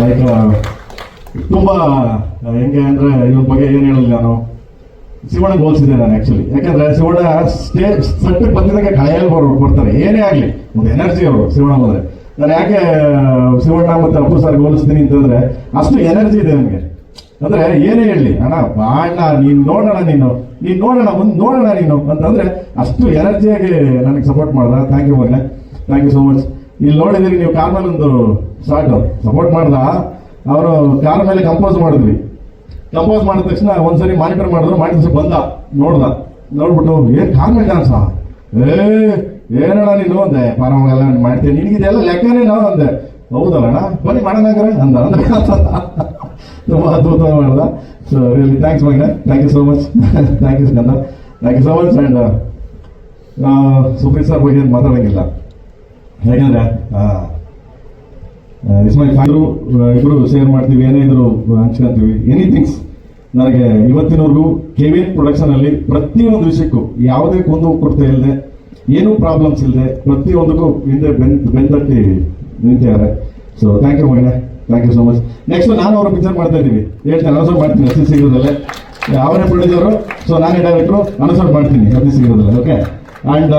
Like ತುಂಬ ಹೆಂಗೆ ಅಂದರೆ ಇವ್ರ ಬಗ್ಗೆ ಏನು ಹೇಳಲಿ ನಾನು. ಶಿವಣ್ಣ ಹೋಲಿಸಿದೆ ನಾನು ಆ್ಯಕ್ಚುಲಿ ಯಾಕಂದ್ರೆ ಶಿವಣ್ಣ ಸ್ಟೇಜ್ ಸಟ್ಟಿಗೆ ಬಂದಿದ್ದಕ್ಕೆ ಕಾಯಲ್ಲಿ ಬರೋ ಬರ್ತಾರೆ ಏನೇ ಆಗಲಿ, ಒಂದು ಎನರ್ಜಿ ಅವರು, ಶಿವಣ್ಣ ಹೋದ್ರೆ ನಾನು ಯಾಕೆ ಶಿವಣ್ಣ ಮತ್ತು ಅಪ್ಪು ಸರ್ ಹೋಲಿಸ್ತೀನಿ ಅಂತಂದ್ರೆ ಅಷ್ಟು ಎನರ್ಜಿ ಇದೆ ನನಗೆ. ಅಂದ್ರೆ ಏನೇ ಹೇಳಲಿ ಅಣ್ಣ ಬಾಣ ನೀನು ನೋಡೋಣ ನೀನು. ನೀನು ನೋಡೋಣ, ಮುಂದೆ ನೋಡೋಣ ನೀನು. ಅಂತಂದ್ರೆ ಅಷ್ಟು ಎನರ್ಜಿಯಾಗಿ ನನಗೆ ಸಪೋರ್ಟ್ ಮಾಡ್ದ. ಥ್ಯಾಂಕ್ ಯು ಮೊನ್ನೆ ಥ್ಯಾಂಕ್ ಯು ಸೋ ಮಚ್ ಇಲ್ಲಿ ನೋಡಿದಿರಿ ನೀವು ಕಾರ್ ಮೇಲೆ ಒಂದು ಶಾರ್ಟ್ ಸಪೋರ್ಟ್ ಮಾಡ್ದ? ಅವರು ಕಾರ್ ಮೇಲೆ ಕಂಪೋಸ್ ಮಾಡಿದ್ವಿ. ಕಂಪೋಸ್ ಮಾಡಿದ ತಕ್ಷಣ ಒಂದ್ಸರಿ ಮಾನಿಟರ್ ಮಾಡಿದ್ರು ಮಾನಿಟರ್ ಬಂದ. ನೋಡ್ದ. ನೋಡ್ಬಿಟ್ಟು, ಏನ್ ಕಾರ್ ಮೇಲೆ ಡಾನ್ಸ ಏ, ಏನಣ್ಣ ನೀನು ಅಂದೆ. ಪಾರಮಗೆಲ್ಲ ಮಾಡ್ತೀನಿ. ನಿನಗಿದೆಲ್ಲ ಲೆಕ್ಕನೇ ನಾವು ಅಂದೆ. ಹೌದಲ್ಲಣ್ಣ? ಬನ್ನಿ, ಮಾಡೋಣ ಅಂದ. ಅಂದ್ರೆ ತುಂಬ ಅದ್ಭುತ ಮಾಡ್ದ. ಸೊ ರಿಯಲಿ ಥ್ಯಾಂಕ್ಸ್ ಮಗ thank you so much thank you Skanda thank you so much and Supreeth sir ಬಗ್ಗೆ ಏನು ಮಾತಾಡೋಂಗಿಲ್ಲ. ಯಾಕಂದ್ರೆ ಇಸ್ಮೈ ಫಾದ್ರು ಇಬ್ರು ಶೇರ್ ಮಾಡ್ತೀವಿ, ಏನೇ ಇದ್ರು ಹಂಚ್ಕೊಂತೀವಿ. ಎನಿಥಿಂಗ್ಸ್ ನನಗೆ ಇವತ್ತಿನವರೆಗೂ ಕೆ ಪ್ರೊಡಕ್ಷನ್ ಅಲ್ಲಿ ಪ್ರತಿಯೊಂದು ವಿಷಯಕ್ಕೂ ಯಾವುದೇ ಕುಂದು ಕೊರತೆ ಇಲ್ಲದೆ ಏನೂ ಪ್ರಾಬ್ಲಮ್ಸ್ ಇಲ್ಲದೆ ಪ್ರತಿಯೊಂದಕ್ಕೂ ಹಿಂದೆ ಬೆನ್ ಬೆಂತಟ್ಟಿ ನಿಂತಿದ್ದಾರೆ. ಸೊ ಥ್ಯಾಂಕ್ ಯು ಮಗನೇ. Thank you so much next ನಾನು ಅವರ ಪಿಕ್ಚರ್ ಮಾಡ್ತಾ ಇದ್ದೀವಿ ಹೇಳ್ತೇನೆ, ಅನೌನ್ಸ್ ಮಾಡ್ತೀನಿ ಅತಿ ಸಿಗೋದಲ್ಲೇ ಅವರೇ ಪ್ರೊಡ್ಯೂಸರು ಸೊ ನಾನೇ ಡೈರೆಕ್ಟ್ರು ಅನೌನ್ಸ್ ಮಾಡ್ತೀನಿ ಅತಿ ಸಿಗೋದಲ್ಲೇ ಓಕೆ ಆ್ಯಂಡ್